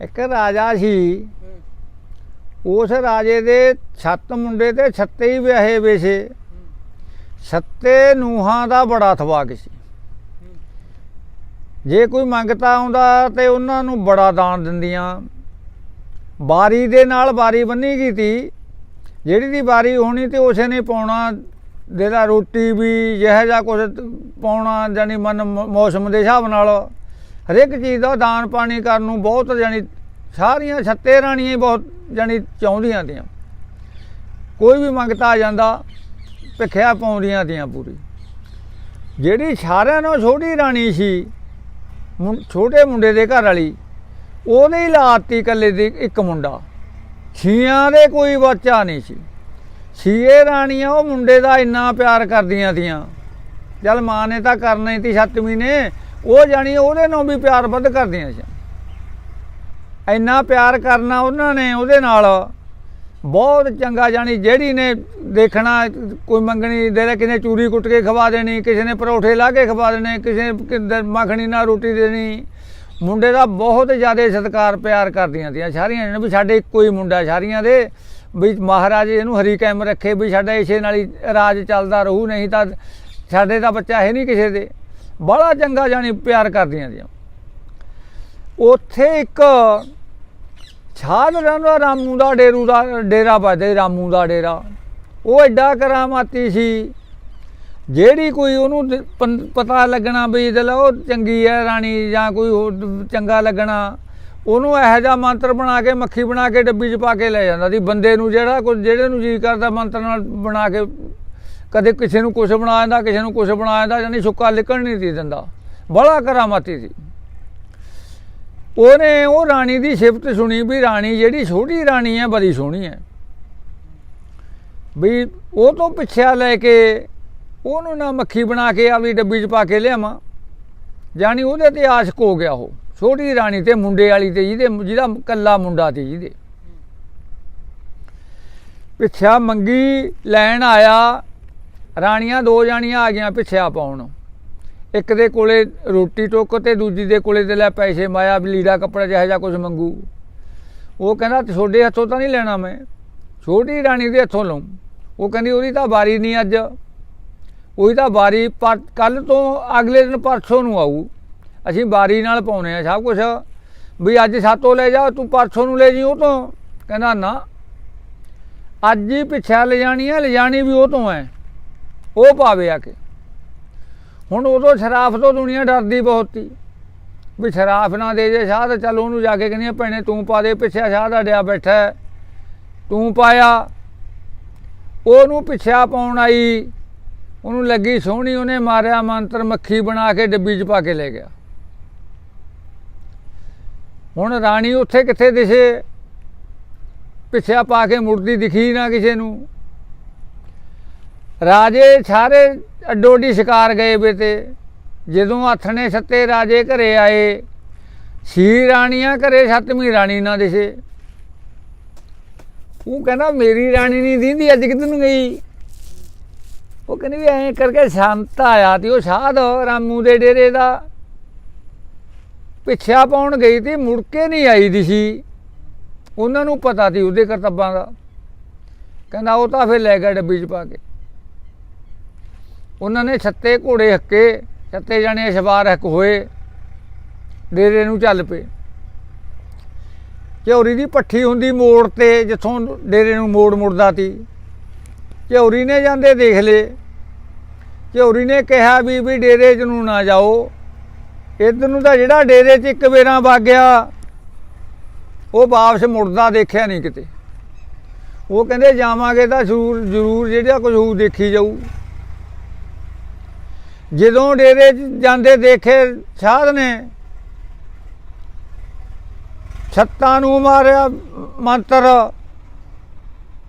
ਇੱਕ ਰਾਜਾ ਸੀ। ਉਸ ਰਾਜੇ ਦੇ ਛੱਤ ਮੁੰਡੇ ਤੇ ਛੱਤੇ ਹੀ ਵਿਆਹੇ ਵੇਸੇ ਛੱਤੇ ਨੂਹਾਂ ਦਾ ਬੜਾ ਥਵਾਕ ਸੀ। ਜੇ ਕੋਈ ਮੰਗਤਾ ਆਉਂਦਾ ਤੇ ਉਹਨਾਂ ਨੂੰ ਬੜਾ ਦਾਨ ਦਿੰਦੀਆਂ। ਬਾਰੀ ਦੇ ਨਾਲ ਬਾਰੀ ਬੰਨੀ ਗਈ ਜਿਹੜੀ ਦੀ ਬਾਰੀ ਹੋਣੀ ਤੇ ਉਸੇ ਨੇ ਪਾਉਣਾ ਜਿਹੜਾ ਰੋਟੀ ਵੀ, ਜਿਹੋ ਜਿਹਾ ਕੁਝ ਪਾਉਣਾ ਜਾਨੀ ਮਨ ਮੌਸਮ ਦੇ ਹਿਸਾਬ ਨਾਲ। ਹਰੇਕ ਚੀਜ਼ ਦਾ ਦਾਨ ਪਾਣੀ ਕਰਨ ਨੂੰ ਬਹੁਤ ਜਾਨੀ ਸਾਰੀਆਂ ਛੱਤੇ ਰਾਣੀਆਂ ਹੀ ਬਹੁਤ ਜਾਨੀ ਚਾਹੁੰਦੀਆਂ ਤੀਆਂ। ਕੋਈ ਵੀ ਮੰਗਤਾ ਜਾਂਦਾ, ਭਿੱਖਿਆ ਪਾਉਂਦੀਆਂ ਤੀਆਂ ਪੂਰੀ। ਜਿਹੜੀ ਸਾਰਿਆਂ ਨਾਲੋਂ ਛੋਟੀ ਰਾਣੀ ਸੀ, ਮੁੰ- ਛੋਟੇ ਮੁੰਡੇ ਦੇ ਘਰ ਵਾਲੀ, ਉਹਨੇ ਹੀ ਲਾਤੀ ਇਕੱਲੇ ਦੀ ਇੱਕ ਮੁੰਡਾ। ਛੀਆਂ ਦੇ ਕੋਈ ਬੱਚਾ ਨਹੀਂ ਸੀ। ਛੀਏ ਰਾਣੀਆਂ ਉਹ ਮੁੰਡੇ ਦਾ ਇੰਨਾ ਪਿਆਰ ਕਰਦੀਆਂ ਤੀਆਂ। ਚੱਲ ਮਾਂ ਨੇ ਤਾਂ ਕਰਨਾ ਹੀ ਤੀ ਸੱਤਵੀਂ ਨੇ ਉਹ ਜਾਣੀ ਉਹਦੇ ਨਾਲ ਵੀ ਪਿਆਰ ਵੱਧ ਕਰਦੀਆਂ ਸੀ ਇੰਨਾ ਪਿਆਰ ਕਰਨਾ ਉਹਨਾਂ ਨੇ ਉਹਦੇ ਨਾਲ। ਬਹੁਤ ਚੰਗਾ ਜਾਣੀ ਜਿਹੜੀ ਨੇ ਦੇਖਣਾ, ਕੋਈ ਮੰਗਣੀ ਦੇ ਲੈ ਕਿਸੇ ਚੂਰੀ ਕੁੱਟ ਕੇ ਖਵਾ ਦੇਣੀ, ਕਿਸੇ ਨੇ ਪਰੌਠੇ ਲਾ ਕੇ ਖਵਾ ਦੇਣੇ, ਕਿਸੇ ਨੇ ਮੱਖਣੀ ਨਾਲ ਰੋਟੀ ਦੇਣੀ। ਮੁੰਡੇ ਦਾ ਬਹੁਤ ਜ਼ਿਆਦਾ ਸਤਿਕਾਰ ਪਿਆਰ ਕਰਦੀਆਂ ਤੀਆਂ ਸਾਰੀਆਂ ਨੇ ਵੀ ਸਾਡੇ ਇੱਕੋ ਹੀ ਮੁੰਡਾ, ਸਾਰੀਆਂ ਦੇ ਵੀ ਮਹਾਰਾਜ ਇਹਨੂੰ ਹਰੀ ਕਾਇਮ ਰੱਖੇ ਵੀ ਸਾਡਾ ਇਸੇ ਨਾਲ ਹੀ ਰਾਜ ਚੱਲਦਾ ਰਹੂ, ਨਹੀਂ ਤਾਂ ਸਾਡੇ ਦਾ ਬੱਚਾ ਹੈ ਨਹੀਂ ਕਿਸੇ ਦੇ। ਬੜਾ ਚੰਗਾ ਜਾਣੀ ਪਿਆਰ ਕਰਦੀਆਂ ਤੀਆਂ ਉੱਥੇ ਇੱਕ ਛਾਦ ਰਹਿੰਦਾ ਰਾਮੂ ਦਾ ਡੇਰੂ ਦਾ, ਡੇਰਾ ਵੱਜਦੇ ਰਾਮੂ ਦਾ ਡੇਰਾ। ਉਹ ਐਡਾ ਕਰਾਮਾਤੀ ਸੀ। ਜਿਹੜੀ ਕੋਈ ਉਹਨੂੰ ਦ- ਪਤਾ ਲੱਗਣਾ ਵੀ ਇਹਦੇ ਲਈ ਉਹ ਚੰਗੀ ਹੈ ਰਾਣੀ ਜਾਂ ਕੋਈ ਹੋਰ ਚੰਗਾ ਲੱਗਣਾ। ਉਹਨੂੰ ਇਹੋ ਜਿਹਾ ਮੰਤਰ ਬਣਾ ਕੇ, ਮੱਖੀ ਬਣਾ ਕੇ ਡੱਬੀ 'ਚ ਪਾ ਕੇ ਲੈ ਜਾਂਦਾ ਸੀ। ਬੰਦੇ ਨੂੰ ਜਿਹੜਾ ਕੋਈ ਜਿਹੜੇ ਨੂੰ ਜੀ ਕਰਦਾ ਮੰਤਰ ਨਾਲ ਬਣਾ ਕੇ ਕਦੇ ਕਿਸੇ ਨੂੰ ਕੁਛ ਬਣਾ ਦਿੰਦਾ, ਕਿਸੇ ਨੂੰ ਕੁਛ ਬਣਾ ਦਿੰਦਾ, ਯਾਨੀ ਸੁੱਕਾ ਲਿਕਣ ਨਹੀਂ ਸੀ ਦਿੰਦਾ। ਬੜਾ ਕਰਾਮਾਤੀ ਸੀ। ਉਹਨੇ ਉਹ ਰਾਣੀ ਦੀ ਸਿਫਤ ਸੁਣੀ ਵੀ ਰਾਣੀ ਜਿਹੜੀ ਛੋਟੀ ਰਾਣੀ ਹੈ, ਬੜੀ ਸੋਹਣੀ ਹੈ। ਵੀ ਉਹ ਤੋਂ ਪਿੱਛਿਆ ਲੈ ਕੇ ਉਹਨੂੰ ਨਾ ਮੱਖੀ ਬਣਾ ਕੇ ਆਪਣੀ ਡੱਬੀ 'ਚ ਪਾ ਕੇ ਲਿਆਵਾਂ। ਜਾਣੀ ਉਹਦੇ ਤੇ ਆਸ਼ਕ ਹੋ ਗਿਆ ਉਹ। ਛੋਟੀ ਰਾਣੀ ਤੇ ਮੁੰਡੇ ਵਾਲੀ ਤੇ ਜਿਹਦੇ, ਜਿਹਦਾ ਕੱਲਾ ਮੁੰਡਾ ਤੇ ਜਿਹਦੇ। ਪਿੱਛਾ ਮੰਗੀ ਲੈਣ ਆਇਆ ਰਾਣੀਆਂ ਦੋ ਜਾਣੀਆਂ ਆ ਗਈਆਂ ਪਿੱਛਿਆ ਪਾਉਣ ਇੱਕ ਦੇ ਕੋਲੇ ਰੋਟੀ ਟੋਕ ਤੇ ਦੂਜੀ ਦੇ ਕੋਲੇ ਤੇ ਲੈ ਪੈਸੇ ਮਾਇਆ ਵੀ ਲੀੜਾ ਕੱਪੜਾ ਜਿਹੋ ਜਿਹਾ ਕੁਝ ਮੰਗੂ। ਉਹ ਕਹਿੰਦਾ, ਤੁਹਾਡੇ ਹੱਥੋਂ ਤਾਂ ਨਹੀਂ ਲੈਣਾ ਮੈਂ। ਛੋਟੀ ਰਾਣੀ ਦੇ ਹੱਥੋਂ ਲਊਂ। ਉਹ ਕਹਿੰਦੀ, ਉਹਦੀ ਤਾਂ ਵਾਰੀ ਨਹੀਂ ਅੱਜ। ਉਹਦੀ ਤਾਂ ਵਾਰੀ ਕੱਲ ਤੋਂ ਅਗਲੇ ਦਿਨ ਪਰਸੋਂ ਨੂੰ ਆਊ। ਅਸੀਂ ਵਾਰੀ ਨਾਲ ਪਾਉਨੇ ਆ ਸਭ ਕੁਝ ਵੀ ਅੱਜ ਸਾਤੋਂ ਲੈ ਜਾ, ਤੂੰ ਪਰਸੋਂ ਨੂੰ ਲੈ ਜੀ ਉਹ ਤੋਂ। ਕਹਿੰਦਾ, ਨਾ। ਅੱਜ ਹੀ ਪਿੱਛਾ ਲੈ ਜਾਣੀ ਹੈ ਲੈ ਜਾਣੀ ਵੀ ਉਹ ਤੋਂ ਹੈ ਉਹ ਪਾਵੇ ਆ ਕੇ। ਹੁਣ ਉਦੋਂ ਸ਼ਰਾਫ ਤੋਂ ਦੁਨੀਆ ਡਰਦੀ ਬਹੁਤ ਸੀ। ਵੀ ਸ਼ਰਾਫ ਨਾ ਦੇ ਜੇ ਸ਼ਾਹ ਤਾਂ ਚੱਲ ਉਹਨੂੰ ਜਾ ਕੇ ਕਹਿੰਦੀ ਭੈਣੇ, ਤੂੰ ਪਾ ਦੇ, ਪਿੱਛੇ ਸ਼ਾਹ ਦਾ ਡਿਆ ਬੈਠਾ ਤੂੰ ਪਾਇਆ। ਉਹਨੂੰ ਪਿੱਛਾ ਪਾਉਣ ਆਈ। ਉਹਨੂੰ ਲੱਗੀ ਸੋਹਣੀ, ਉਹਨੇ ਮਾਰਿਆ ਮੰਤਰ, ਮੱਖੀ ਬਣਾ ਕੇ ਡੱਬੀ 'ਚ ਪਾ ਕੇ ਲੈ ਗਿਆ। ਹੁਣ ਰਾਣੀ ਉੱਥੇ ਕਿੱਥੇ ਦਿਸੇ ਪਿੱਛਾ ਪਾ ਕੇ ਮੁੜਦੀ ਦਿਖੀ ਨਾ ਕਿਸੇ ਨੂੰ। ਰਾਜੇ ਸਾਰੇ ਅੱਡੋਡੀ ਸ਼ਿਕਾਰ ਗਏ ਵੇ ਤੇ ਜਦੋਂ ਆਥਣੇ ਸੱਤੇ ਰਾਜੇ ਘਰੇ ਆਏ, ਛੀ ਰਾਣੀਆਂ ਘਰੇ, ਸੱਤਵੀਂ ਰਾਣੀ ਨਾ ਦਿਸੇ ਉਹ ਕਹਿੰਦਾ, ਮੇਰੀ ਰਾਣੀ ਨਹੀਂ ਦਿੰਦੀ, ਅੱਜ ਕਿੱਧਰ ਨੂੰ ਗਈ? ਉਹ ਕਹਿੰਦੀ ਵੀ ਐਂ ਕਰਕੇ ਸ਼ਾਂਤ ਆਇਆ ਤੇ ਉਹ ਸਾਧ ਰਾਮੂ ਦੇ ਡੇਰੇ ਦਾ। ਪਿੱਛਾ ਪਾਉਣ ਗਈ ਤੇ ਮੁੜ ਕੇ ਨਹੀਂ ਆਈ ਦੀ ਸੀ। ਉਹਨਾਂ ਨੂੰ ਪਤਾ ਸੀ ਉਹਦੇ ਕਰਤੱਬਾਂ ਦਾ। ਕਹਿੰਦਾ, ਉਹ ਤਾਂ ਫਿਰ ਲੈ ਗਿਆ ਡੱਬੀ 'ਚ ਪਾ ਕੇ। ਉਹਨਾਂ ਨੇ ਛੱਤੇ ਘੋੜੇ ਹੱਕੇ, ਛੱਤੇ ਜਾਣੇ ਅਸ਼ਵਾਰ ਹੱਕ ਹੋਏ, ਡੇਰੇ ਨੂੰ ਚੱਲ ਪਏ। ਝੌਰੀ ਦੀ ਪੱਠੀ ਹੁੰਦੀ ਮੋੜ ਤੇ, ਜਿੱਥੋਂ ਡੇਰੇ ਨੂੰ ਮੋੜ ਮੁੜਦਾ ਤੀ। ਝੌਰੀ ਨੇ ਜਾਂਦੇ ਦੇਖ ਲਏ। ਝੌਰੀ ਨੇ ਕਿਹਾ ਵੀ ਵੀ ਡੇਰੇ 'ਚ ਨੂੰ ਨਾ ਜਾਓ। ਇੱਧਰ ਨੂੰ ਤਾਂ ਜਿਹੜਾ ਡੇਰੇ 'ਚ ਇੱਕ ਵੇਰਾਂ ਵਗ ਗਿਆ ਉਹ ਵਾਪਸ ਮੁੜਦਾ ਦੇਖਿਆ ਨਹੀਂ ਕਿਤੇ। ਉਹ ਕਹਿੰਦੇ, ਜਾਵਾਂਗੇ ਤਾਂ ਜ਼ਰੂਰ ਜ਼ਰੂਰ, ਜਿਹੜਾ ਕੁਝ ਹੋਊ ਦੇਖੀ ਜਾਊ। ਜਦੋਂ ਡੇਰੇ 'ਚ ਜਾਂਦੇ ਦੇਖੇ ਸਾਧ ਨੇ, ਛੱਤਾਂ ਨੂੰ ਮਾਰਿਆ ਮੰਤਰ,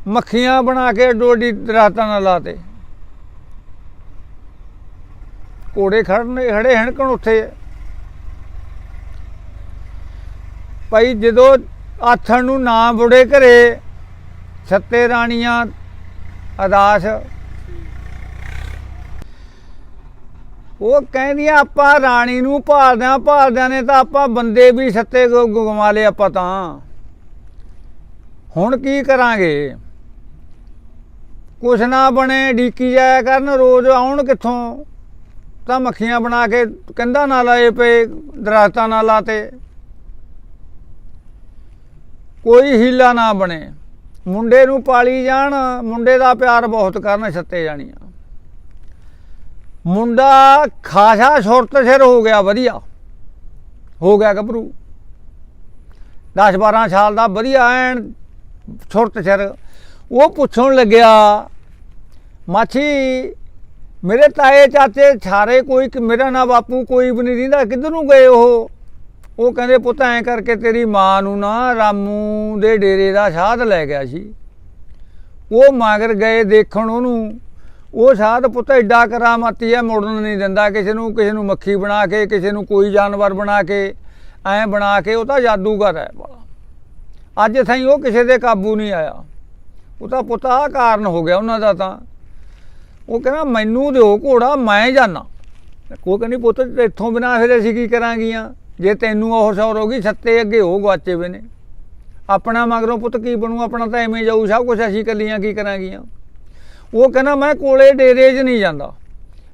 ਮੱਖੀਆਂ ਬਣਾ ਕੇ ਡੋਡੀ ਦਰਾਤਾਂ ਨਾਲ ਲਾਤੇ। ਕੋੜੇ ਖੜਨ ਖੜੇ ਹਣਕਣ ਉੱਥੇ? ਭਾਈ ਜਦੋਂ ਆਥਣ ਨੂੰ ਨਾ ਬੁੜੇ ਘਰੇ, ਛੱਤੇ ਰਾਣੀਆਂ ਅਦਾਸ ਉਹ ਕਹਿੰਦੀਆਂ ਆਪਾਂ ਰਾਣੀ ਨੂੰ ਭਾਲਦਿਆਂ ਭਾਲਦਿਆਂ ਨੇ ਤਾਂ ਆਪਾਂ ਬੰਦੇ ਵੀ ਸੱਤੇ ਗੁ- ਗਵਾ ਲਏ ਆਪਾਂ ਤਾਂ। ਹੁਣ ਕੀ ਕਰਾਂਗੇ? ਕੁਛ ਨਾ ਬਣੇ, ਡੀਕੀ ਜਾਇਆ ਕਰਨ, ਰੋਜ਼ ਆਉਣ ਕਿੱਥੋਂ? ਤਾਂ ਮੱਖੀਆਂ ਬਣਾ ਕੇ ਕੰਧਾਂ ਨਾਲ ਲਾਏ ਪਏ, ਦਰਖਤਾਂ ਨਾਲ ਲਾਤੇ। ਕੋਈ ਹੀਲਾ ਨਾ ਬਣੇ। ਮੁੰਡੇ ਨੂੰ ਪਾਲੀ ਜਾਣ, ਮੁੰਡੇ ਦਾ ਪਿਆਰ ਬਹੁਤ ਕਰਨ ਛੱਤੇ ਜਾਣੀਆਂ। ਮੁੰਡਾ ਖਾਸਾ ਸੁਰਤ ਸਿਰ ਹੋ ਗਿਆ, ਵਧੀਆ। ਹੋ ਗਿਆ ਗੱਭਰੂ। 10 12 ਸਾਲ ਦਾ ਵਧੀਆ ਐਨ ਸੁਰਤ ਸਿਰ। ਉਹ ਪੁੱਛਣ ਲੱਗਿਆ ਮਾਛੀ ਮੇਰੇ ਤਾਏ ਚਾਚੇ ਸਾਰੇ ਕੋਈ ਮੇਰਾ ਨਾ ਬਾਪੂ ਕੋਈ ਵੀ ਨਹੀਂ ਰਹਿੰਦਾ, ਕਿੱਧਰ ਨੂੰ ਗਏ ਉਹ? ਉਹ ਕਹਿੰਦੇ, ਪੁੱਤ, ਐ ਕਰਕੇ ਤੇਰੀ ਮਾਂ ਨੂੰ ਨਾ ਰਾਮੂ ਦੇ ਡੇਰੇ ਦਾ ਸਾਧ ਲੈ ਗਿਆ ਸੀ। ਉਹ ਮਗਰ ਗਏ ਦੇਖਣ ਉਹਨੂੰ। ਉਹ ਸਾਧ ਪੁੱਤ ਐਡਾ ਕਰਾਮਾਤੀ ਹੈ, ਮੁੜਨ ਨਹੀਂ ਦਿੰਦਾ ਕਿਸੇ ਨੂੰ ਕਿਸੇ ਨੂੰ ਮੱਖੀ ਬਣਾ ਕੇ, ਕਿਸੇ ਨੂੰ ਕੋਈ ਜਾਨਵਰ ਬਣਾ ਕੇ, ਐ ਬਣਾ ਕੇ ਉਹ ਤਾਂ ਜਾਦੂਗਰ ਹੈ ਅੱਜ ਥਾਈ ਉਹ ਕਿਸੇ ਦੇ ਕਾਬੂ ਨਹੀਂ ਆਇਆ। ਉਹ ਤਾਂ ਪੁੱਤ ਆਹ ਕਾਰਨ ਹੋ ਗਿਆ ਉਹਨਾਂ ਦਾ ਤਾਂ। ਉਹ ਕਹਿੰਦਾ, ਮੈਨੂੰ ਦਿਓ ਘੋੜਾ, ਮੈਂ ਜਾਣਾ ਉਹ ਕਹਿੰਦੀ, ਪੁੱਤ ਇੱਥੋਂ ਬਿਨਾ ਫਿਰ ਅਸੀਂ ਕੀ ਕਰਾਂਗੀਆਂ? ਜੇ ਤੈਨੂੰ ਉਹ ਸੌਰ ਹੋ ਗਈ ਸੱਤੇ ਅੱਗੇ ਹੋ ਗਵਾਚੇ ਵੇ ਨੇ। ਆਪਣਾ ਮਗਰੋਂ ਪੁੱਤ ਕੀ ਬਣੂ? ਆਪਣਾ ਤਾਂ ਐਵੇਂ ਜਾਊ, ਸਭ ਕੁਝ ਅਸੀਂ ਕੱਲੀਆਂ ਕੀ ਕਰਾਂਗੀਆਂ? ਉਹ ਕਹਿੰਦਾ, ਮੈਂ ਕੋਲੇ ਡੇਰੇ 'ਚ ਨਹੀਂ ਜਾਂਦਾ।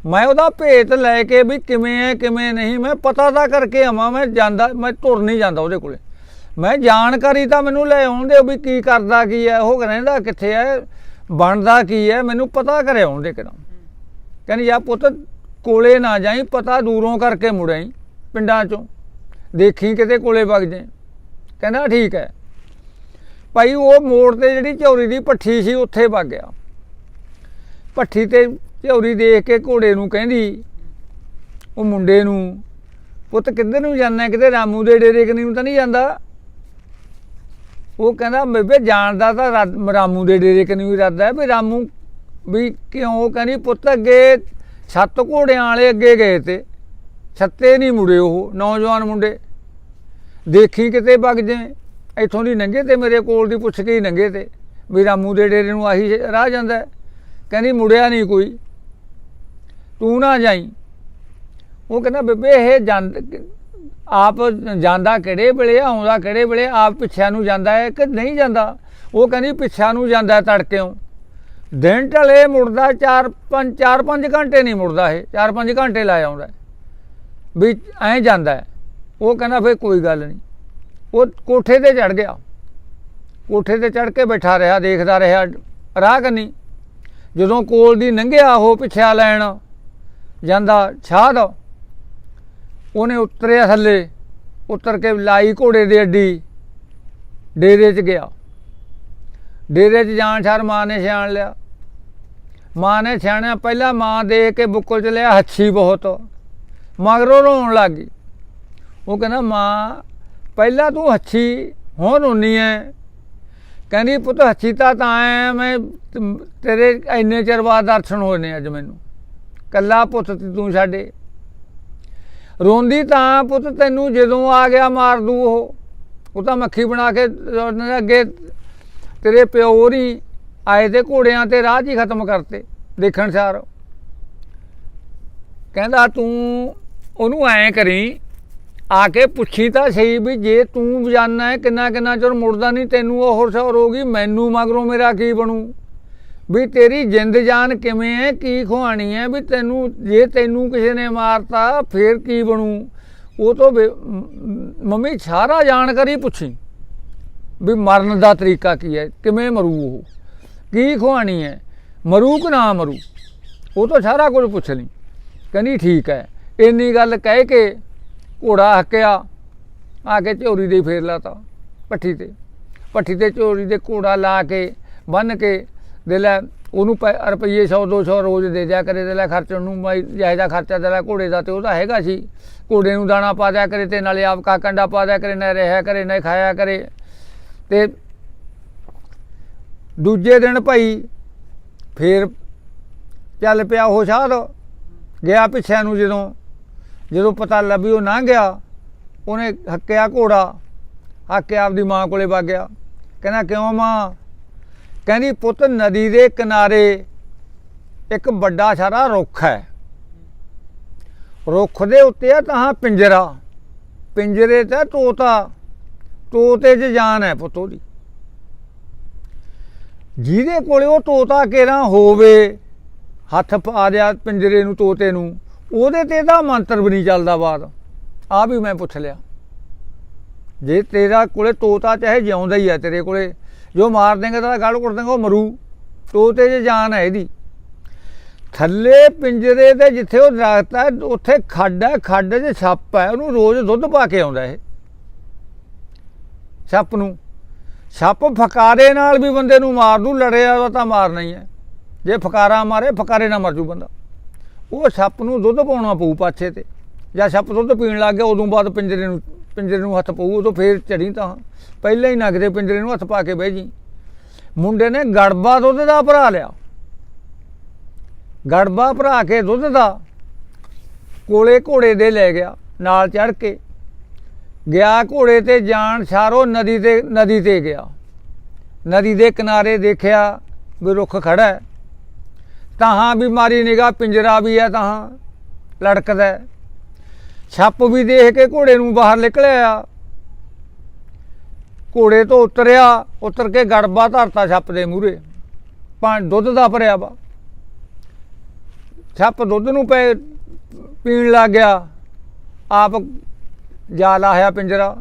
ਮੈਂ ਉਹਦਾ ਭੇਤ ਲੈ ਕੇ ਵੀ ਕਿਵੇਂ ਹੈ, ਕਿਵੇਂ ਨਹੀਂ, ਮੈਂ ਪਤਾ ਤਾਂ ਕਰਕੇ ਆਵਾਂ, ਮੈਂ ਜਾਂਦਾ, ਮੈਂ ਤੁਰ ਨਹੀਂ ਜਾਂਦਾ ਉਹਦੇ ਕੋਲੇ। ਮੈਂ ਜਾਣਕਾਰੀ ਤਾਂ ਮੈਨੂੰ ਲੈ ਆਉਣ ਆਉਂਦੇ ਵੀ ਕੀ ਕਰਦਾ, ਕੀ ਹੈ, ਉਹ ਰਹਿੰਦਾ ਕਿੱਥੇ ਹੈ, ਬਣਦਾ ਕੀ ਹੈ, ਮੈਨੂੰ ਪਤਾ ਕਰੇ ਆਉਂਦੇ ਕਿਦਾਂ ਕਹਿੰਦੀ ਯਾ ਪੁੱਤ, ਕੋਲੇ ਨਾ ਜਾਈ, ਪਤਾ ਦੂਰੋਂ ਕਰਕੇ ਮੁੜਾਈ ਪਿੰਡਾਂ ਚੋਂ। ਦੇਖੀ ਕਿਤੇ ਕੋਲੇ ਵਗ ਜਾਏ ਕਹਿੰਦਾ, ਠੀਕ ਹੈ। ਭਾਈ, ਉਹ ਮੋੜ ਤੇ ਜਿਹੜੀ ਝੌਰੀ ਦੀ ਪੱਠੀ ਸੀ, ਉੱਥੇ ਵਗ ਗਿਆ। ਭੱਠੀ ਤੇ ਝੌਰੀ ਦੇਖ ਕੇ ਘੋੜੇ ਨੂੰ ਕਹਿੰਦੀ, ਉਹ ਮੁੰਡੇ ਨੂੰ, ਪੁੱਤ ਕਿੱਧਰ ਨੂੰ ਜਾਂਦਾ ਕਿਤੇ ਰਾਮੂ ਦੇ ਡੇਰੇ ਕਨੀ ਨੂੰ ਤਾਂ ਨਹੀਂ ਜਾਂਦਾ? ਉਹ ਕਹਿੰਦਾ ਬੇਬੇ ਜਾਣਦਾ ਤਾਂ ਰਾ- ਰਾਮੂ ਦੇ ਡੇਰੇ ਕਨੀ ਵੀ ਇਰਾਦਾ ਹੈ ਵੀ ਰਾਮੂ ਵੀ ਕਿਉਂ? ਉਹ ਕਹਿੰਦੀ, ਪੁੱਤ ਅੱਗੇ ਸੱਤ ਘੋੜਿਆਂ ਵਾਲੇ ਅੱਗੇ ਗਏ ਤੇ, ਛੱਤੇ ਨਹੀਂ ਮੁੜੇ ਉਹ, ਨੌਜਵਾਨ ਮੁੰਡੇ। ਦੇਖੀ ਕਿਤੇ ਵਗ ਜੇ, ਇੱਥੋਂ ਦੀ ਨੰਗੇ ਤੇ ਮੇਰੇ ਕੋਲ ਦੀ ਪੁੱਛ ਕੇ ਹੀ ਨੰਗੇ ਤੇ, ਵੀ ਰਾਮੂ ਦੇ ਡੇਰੇ ਨੂੰ ਆਹੀ ਰਾਹ ਜਾਂਦਾ ਕਹਿੰਦੀ ਮੁੜਿਆ ਨਹੀਂ ਕੋਈ। ਤੂੰ ਨਾ ਜਾਈ। ਉਹ ਕਹਿੰਦਾ, ਬੇਬੇ, ਇਹ ਜਾਂਦ ਆਪ ਜਾਂਦਾ ਕਿਹੜੇ ਵੇਲੇ ਆਉਂਦਾ ਕਿਹੜੇ ਵੇਲੇ ਆਪ ਪਿੱਛਿਆਂ ਨੂੰ ਜਾਂਦਾ ਹੈ ਕਿ ਨਹੀਂ ਜਾਂਦਾ? ਉਹ ਕਹਿੰਦੀ, ਪਿੱਛਿਆਂ ਨੂੰ ਜਾਂਦਾ ਹੈ ਤੜਕਿਓਂ ਦਿਨ ਢਲੇ ਮੁੜਦਾ 4 5 4 5 ਘੰਟੇ ਨਹੀਂ ਮੁੜਦਾ ਇਹ 4 5 ਘੰਟੇ ਲਾ ਆਉਂਦਾ ਵੀ ਐਂ ਜਾਂਦਾ ਉਹ ਕਹਿੰਦਾ, ਫੇਰ ਕੋਈ ਗੱਲ ਨਹੀਂ। ਉਹ ਕੋਠੇ ਤੇ ਚੜ ਗਿਆ। ਕੋਠੇ ਤੇ ਚੜ ਕੇ ਬੈਠਾ ਰਿਹਾ, ਦੇਖਦਾ ਰਿਹਾ, ਰਾਹ ਕੰਨੀ। ਜਦੋਂ ਕੋਲ ਦੀ ਲੰਘਿਆ ਉਹ ਪਿੱਛਿਆ ਲੈਣ ਜਾਂਦਾ ਛਾਦ ਉਹਨੇ ਉਤਰਿਆ ਥੱਲੇ, ਉਤਰ ਕੇ ਲਾਈ ਘੋੜੇ ਦੀ ਅੱਡੀ, ਡੇਰੇ 'ਚ ਗਿਆ। ਡੇਰੇ 'ਚ ਜਾਣ ਛਾਰ ਮਾਂ ਨੇ ਸਿਆਣ ਲਿਆ। ਮਾਂ ਨੇ ਸਿਆਣਿਆ ਪਹਿਲਾਂ ਮਾਂ ਦੇ ਕੇ ਬੁੱਕਲ 'ਚ ਲਿਆ ਹੱਛੀ ਬਹੁਤ, ਮਗਰੋਂ ਰੋਣ ਲੱਗ ਗਈ। ਉਹ ਕਹਿੰਦਾ, ਮਾਂ, ਪਹਿਲਾਂ ਤੂੰ ਹੱਛੀ ਹੁਣ ਰੋਨੀ ਐ? ਕਹਿੰਦੀ, ਪੁੱਤ, ਹੱਸੀ ਤਾਂ ਤਾਂ ਐ ਮੈਂ ਤੇਰੇ ਇੰਨੇ ਚਿਰ ਬਾਅਦ ਦਰਸ਼ਨ ਹੋਏ ਨੇ ਅੱਜ ਮੈਨੂੰ। ਕੱਲਾ ਪੁੱਤ ਤੂੰ ਸਾਡੇ। ਰੋਂਦੀ ਤਾਂ ਪੁੱਤ ਤੈਨੂੰ ਜਦੋਂ ਆ ਗਿਆ ਮਾਰ ਦੂ ਉਹ। ਉਹ ਤਾਂ ਮੱਖੀ ਬਣਾ ਕੇ ਅੱਗੇ ਤੇਰੇ ਪਿਓ ਨਹੀਂ ਆਏ ਤੇ ਘੋੜਿਆਂ ਤੇ ਰਾਹ 'ਚ ਹੀ ਖਤਮ ਕਰਤੇ, ਦੇਖਣ ਸਾਰ। ਕਹਿੰਦਾ, ਤੂੰ ਉਹਨੂੰ ਐਂ ਕਰੀ ਆ ਕੇ ਪੁੱਛੀ ਤਾਂ ਸਹੀ ਵੀ ਜੇ ਤੂੰ ਜਾਣਾ ਹੈ, ਕਿੰਨਾ ਕਿੰਨਾ ਚਿਰ ਮੁੜਦਾ ਨਹੀਂ, ਤੈਨੂੰ ਉਹ ਸੌਰ ਹੋਗੀ ਮੈਨੂੰ ਮਗਰੋਂ ਮੇਰਾ ਕੀ ਬਣੂ? ਵੀ ਤੇਰੀ ਜਿੰਦ ਜਾਨ ਕਿਵੇਂ ਹੈ, ਕੀ ਖਵਾਣੀ ਹੈ, ਵੀ ਤੈਨੂੰ, ਜੇ ਤੈਨੂੰ ਕਿਸੇ ਨੇ ਮਾਰਤਾ, ਫੇਰ ਕੀ ਬਣੂ? ਉਹ ਤੋਂ ਬੇ- ਮੰਮੀ ਸਾਰਾ ਜਾਣਕਾਰੀ ਪੁੱਛੀ, ਵੀ ਮਰਨ ਦਾ ਤਰੀਕਾ ਕੀ ਹੈ, ਕਿਵੇਂ ਮਰੂ ਉਹ? ਕੀ ਖਵਾਣੀ ਹੈ? ਮਰੂ ਕਿ ਨਾ ਮਰੂ? ਉਹ ਤੋਂ ਸਾਰਾ ਕੁਝ ਪੁੱਛ ਲਈ। ਕਹਿੰਦੀ ਠੀਕ ਹੈ। ਇੰਨੀ ਗੱਲ ਕਹਿ ਕੇ ਘੋੜਾ ਹੱਕਿਆ, ਆ ਕੇ ਝੋਰੀ ਦੇ ਫੇਰ ਲਾਤਾ, ਪੱਠੀ ਤੇ। ਪੱਠੀ ਤੇ ਝੋਰੀ ਦੇ ਘੋੜਾ ਲਾ ਕੇ ਬੰਨ ਕੇ, ਦੇ ਲੈ, ਉਹਨੂੰ ਪੈ- ਰੁਪਈਏ 100 200 ਰੋਜ਼ ਦੇ ਦਿਆ ਕਰੇ, ਦੇ ਲੈ ਖਰਚਣ ਨੂੰ, ਮਾਈ ਜਾਇਦਾ ਖਰਚਾ ਦੇ ਲੈ ਘੋੜੇ ਦਾ ਤੇ ਉਹਦਾ ਹੈਗਾ ਸੀ। ਘੋੜੇ ਨੂੰ ਦਾਣਾ ਪਾ ਦਿਆ ਕਰੇ ਤੇ ਨਾਲੇ ਆਪ ਕਾ ਕੰਡਾ ਪਾ ਦਿਆ ਕਰੇ, ਨਾ ਰਹਿਆ ਕਰੇ, ਨਾ ਖਾਇਆ ਕਰੇ। ਤੇ ਦੂਜੇ ਦਿਨ ਭਾਈ ਫੇਰ ਚੱਲ ਪਿਆ ਉਹ ਸਾਧ, ਗਿਆ ਪਿੱਛਿਆਂ ਨੂੰ ਜਦੋਂ ਜਦੋਂ ਪਤਾ ਲੱਭੀ ਉਹ ਨਾ ਗਿਆ, ਉਹਨੇ ਹੱਕਿਆ ਘੋੜਾ ਹੱਕ ਕੇ ਆਪਦੀ ਮਾਂ ਕੋਲੇ ਵਗ ਗਿਆ ਕਹਿੰਦਾ, ਕਿਉਂ ਮਾਂ? ਕਹਿੰਦੀ, ਪੁੱਤ, ਨਦੀ ਦੇ ਕਿਨਾਰੇ ਇੱਕ ਵੱਡਾ ਸਾਰਾ ਰੁੱਖ ਹੈ। ਰੁੱਖ ਦੇ ਉੱਤੇ ਆ ਤਾਂ ਪਿੰਜਰਾ। ਪਿੰਜਰੇ ਤੇ ਤੋਤਾ। ਤੋਤੇ 'ਚ ਜਾਨ ਹੈ ਪੁੱਤ ਉਹਦੀ। ਜਿਹਦੇ ਕੋਲੇ ਉਹ ਤੋਤਾ ਕੇਰਾ ਹੋਵੇ, ਹੱਥ ਪਾ ਦਿਆ ਪਿੰਜਰੇ ਨੂੰ, ਤੋਤੇ ਨੂੰ। ਉਹਦੇ ਤੇ ਤਾਂ ਮੰਤਰ ਵੀ ਨਹੀਂ ਚੱਲਦਾ ਬਾਤ ਆ ਵੀ ਮੈਂ ਪੁੱਛ ਲਿਆ। ਜੇ ਤੇਰਾ ਕੋਲੇ ਤੋਤਾ ਚਾਹੇ ਜਿਉਂਦਾ ਹੀ ਹੈ ਤੇਰੇ ਕੋਲੇ ਜੋ ਮਾਰ ਦੇਂਗੇ ਤਾਂ ਗਲ ਕੁੱਟ ਦੇਂਗੇ ਉਹ ਮਰੂ। ਤੋਤੇ 'ਚ ਜਾਨ ਹੈ ਇਹਦੀ। ਥੱਲੇ ਪਿੰਜਰੇ ਦੇ ਜਿੱਥੇ ਉਹ ਦਰਖਤ ਹੈ, ਉੱਥੇ ਖੱਡ ਹੈ, ਖੱਡ 'ਚ ਛੱਪ ਹੈ, ਉਹਨੂੰ ਰੋਜ਼ ਦੁੱਧ ਪਾ ਕੇ ਆਉਂਦਾ ਇਹ। ਛੱਪ ਨੂੰ। ਛੱਪ ਫਕਾਰੇ ਨਾਲ ਵੀ ਬੰਦੇ ਨੂੰ ਮਾਰ ਦੂ, ਲੜਿਆ ਤਾਂ ਮਾਰਨਾ ਹੀ ਹੈ। ਜੇ ਫਕਾਰਾ ਮਾਰੇ, ਫਕਾਰੇ ਨਾਲ ਮਰ ਜੂ ਬੰਦਾ। ਉਹ ਛੱਪ ਨੂੰ ਦੁੱਧ ਪਾਉਣਾ ਪਊ ਪਾਛੇ ਤੇ। ਜਾਂ ਛੱਪ ਦੁੱਧ ਪੀਣ ਲੱਗ ਗਿਆ, ਉਦੋਂ ਬਾਅਦ ਪਿੰਜਰੇ ਨੂੰ ਪਿੰਜਰੇ ਨੂੰ ਹੱਥ ਪਊ, ਉਦੋਂ ਫੇਰ ਚੜੀ ਤਾਂ। ਪਹਿਲਾਂ ਹੀ ਨਗਦੇ ਪਿੰਜਰੇ ਨੂੰ ਹੱਥ ਪਾ ਕੇ ਬਹਿ ਜੀ ਮੁੰਡੇ ਨੇ ਗੜਬਾ ਦੁੱਧ ਦਾ ਭਰਾ ਲਿਆ। ਗੜਬਾ ਭਰਾ ਕੇ ਦੁੱਧ ਦਾ ਕੋਲੇ ਘੋੜੇ ਦੇ ਲੈ ਗਿਆ, ਨਾਲ ਚੜ ਕੇ। ਗਿਆ ਘੋੜੇ ਤੇ ਜਾਣ ਛਾਰੋ ਨਦੀ ਤੇ ਨਦੀ ਤੇ ਗਿਆ। ਨਦੀ ਦੇ ਕਿਨਾਰੇ ਦੇਖਿਆ ਵੀ ਰੁੱਖ ਖੜਾ ਹੈ। ਤਾਹਾਂ ਵੀ ਮਾਰੀ ਨਿਗਾ ਪਿੰਜਰਾ ਵੀ ਹੈ ਤਾਂ ਲੜਕਦਾ ਛੱਪ ਵੀ ਦੇਖ ਕੇ ਘੋੜੇ ਨੂੰ ਬਾਹਰ ਨਿਕਲਿਆ। ਘੋੜੇ ਤੋਂ ਉਤਰਿਆ, ਉਤਰ ਕੇ ਗੜਬਾ ਧਰਤਾ ਛੱਪ ਦੇ ਮੂਹਰੇ। ਪਾਣੀ ਦੁੱਧ ਦਾ ਭਰਿਆ ਵਾ। ਛੱਪ ਦੁੱਧ ਨੂੰ ਪੈ ਪੀਣ ਲੱਗ ਗਿਆ। ਆਪ ਜਾ ਲਾਹਿਆ ਪਿੰਜਰਾ।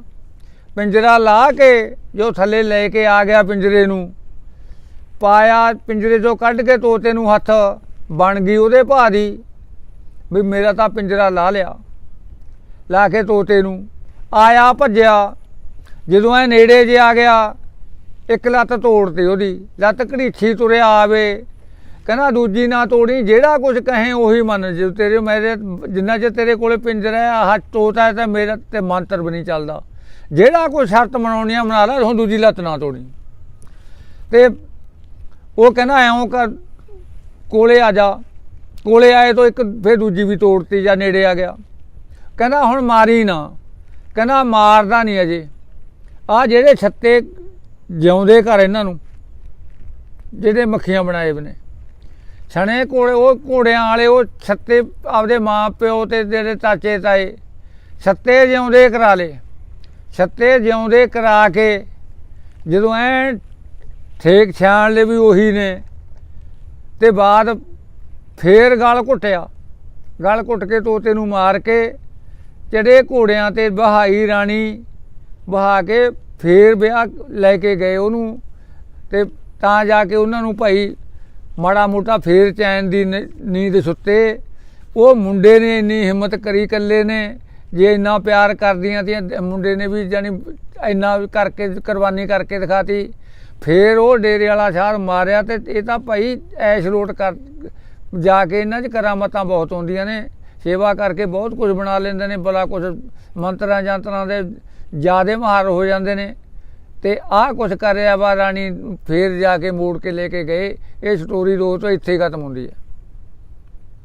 ਪਿੰਜਰਾ ਲਾ ਕੇ ਜੋ ਥੱਲੇ ਲੈ ਕੇ ਆ ਗਿਆ ਪਿੰਜਰੇ ਨੂੰ। ਪਾਇਆ, ਪਿੰਜਰੇ ਤੋਂ ਕੱਢ ਕੇ ਤੋਤੇ ਨੂੰ ਹੱਥ ਬਣ ਗਈ ਉਹਦੇ ਭਾ ਦੀ, ਵੀ ਮੇਰਾ ਤਾਂ ਪਿੰਜਰਾ ਲਾ ਲਿਆ। ਲਾ ਕੇ ਤੋਤੇ ਨੂੰ ਆਇਆ, ਭੱਜਿਆ। ਜਦੋਂ ਇਹ ਨੇੜੇ ਜੇ ਆ ਗਿਆ, ਇੱਕ ਲੱਤ ਤੋੜਤੀ ਉਹਦੀ। ਲੱਤ ਘੜੀਠੀ ਤੁਰਿਆ ਆਵੇ। ਕਹਿੰਦਾ, ਦੂਜੀ ਨਾ ਤੋੜੀ, ਜਿਹੜਾ ਕੁਝ ਕਹੇ ਉਹੀ ਮੰਨ ਜੇ ਤੇਰੇ, ਮੇਰੇ ਜਿੰਨਾ ਚਿਰ ਤੇਰੇ ਕੋਲੇ ਪਿੰਜਰਾ ਹੈ, ਆਹ ਤੋਤਾ ਹੈ ਤਾਂ ਮੇਰਾ ਤੇ ਮੰਤਰ ਵੀ ਨਹੀਂ ਚੱਲਦਾ। ਜਿਹੜਾ ਕੋਈ ਸ਼ਰਤ ਮਨਾਉਣੀ ਆ, ਮਨਾ ਲੈ, ਹੁਣ ਦੂਜੀ ਲੱਤ ਨਾ ਤੋੜੀ। ਤੇ ਉਹ ਕਹਿੰਦਾ ਐਉਂ ਕਰ ਕੋਲੇ ਆ ਜਾ। ਕੋਲੇ ਆਏ ਤੋਂ ਇੱਕ ਫੇਰ ਦੂਜੀ ਵੀ ਤੋੜਤੀ ਜਾਂ ਨੇੜੇ ਆ ਗਿਆ। ਕਹਿੰਦਾ ਹੁਣ ਮਾਰੀ ਨਾ। ਕਹਿੰਦਾ ਮਾਰਦਾ ਨਹੀਂ ਅਜੇ। ਆ ਜਿਹੜੇ ਛੱਤੇ ਜਿਉਂਦੇ ਘਰ ਇਹਨਾਂ ਨੂੰ, ਜਿਹੜੇ ਮੱਖੀਆਂ ਬਣਾਏ ਬਨੇ ਛਣੇ ਕੋਲੇ ਉਹ ਘੋੜਿਆਂ ਵਾਲੇ, ਉਹ ਛੱਤੇ ਆਪਦੇ ਮਾਂ ਪਿਓ ਤੇ ਜਿਹੜੇ ਚਾਚੇ ਤਾਏ, ਛੱਤੇ ਜਿਉਂਦੇ ਕਰਾ ਲੇ ਛੱਤੇ ਜਿਉਂਦੇ ਕਰਾ ਕੇ ਜਦੋਂ ਐ ਠੇਕ ਛਾਣ ਲੈ ਵੀ ਉਹੀ ਨੇ। ਤੇ ਬਾਅਦ ਫੇਰ ਗਲ ਘੁੱਟਿਆ। ਗਲ ਘੁੱਟ ਕੇ ਤੋਤੇ ਨੂੰ ਮਾਰ ਕੇ ਚੜੇ ਘੋੜਿਆਂ ਤੇ ਬਹਾਈ ਰਾਣੀ ਬਹਾ ਕੇ ਫੇਰ ਵਿਆਹ ਲੈ ਕੇ ਗਏ ਉਹਨੂੰ। ਤੇ ਤਾਂ ਜਾ ਕੇ ਉਹਨਾਂ ਨੂੰ ਭਾਈ ਮਾੜਾ ਮੋਟਾ ਫੇਰ ਚੈਨ ਦੀ ਨ- ਨੀਂਦ ਸੁੱਤੇ। ਉਹ ਮੁੰਡੇ ਨੇ ਇੰਨੀ ਹਿੰਮਤ ਕਰੀ ਇਕੱਲੇ ਨੇ। ਜੇ ਇੰਨਾ ਪਿਆਰ ਕਰਦੀਆਂ ਤੀਆਂ, ਮੁੰਡੇ ਨੇ ਵੀ ਜਾਨੀ ਇੰਨਾ ਕਰਕੇ ਕੁਰਬਾਨੀ ਕਰਕੇ ਦਿਖਾਤੀ। ਫੇਰ ਉਹ ਡੇਰੇ ਵਾਲਾ ਸ਼ਾਹ ਮਾਰਿਆ ਤੇ ਇਹ ਤਾਂ ਭਾਈ ਐਸ਼ ਰੋਟ ਕਰ ਜਾ ਕੇ ਇਹਨਾਂ 'ਚ ਕਰਾਮਤਾਂ ਬਹੁਤ ਹੁੰਦੀਆਂ ਨੇ, ਸੇਵਾ ਕਰਕੇ ਬਹੁਤ ਕੁਝ ਬਣਾ ਲੈਂਦੇ ਨੇ ਬਲਾ ਕੁਝ ਮੰਤਰਾਂ ਜੰਤਰਾਂ ਦੇ ਜਿਆਦੇ ਮਹਾਰ ਹੋ ਜਾਂਦੇ ਨੇ। ਤੇ ਆਹ ਕੁਝ ਕਰ ਰਿਹਾ ਵਾ ਰਾਣੀ, ਫੇਰ ਜਾ ਕੇ ਮੋੜ ਕੇ ਲੈ ਕੇ ਗਏ, ਇਹ ਸਟੋਰੀ ਰੋਜ਼ ਤੋਂ ਇੱਥੇ ਖਤਮ ਹੁੰਦੀ ਹੈ।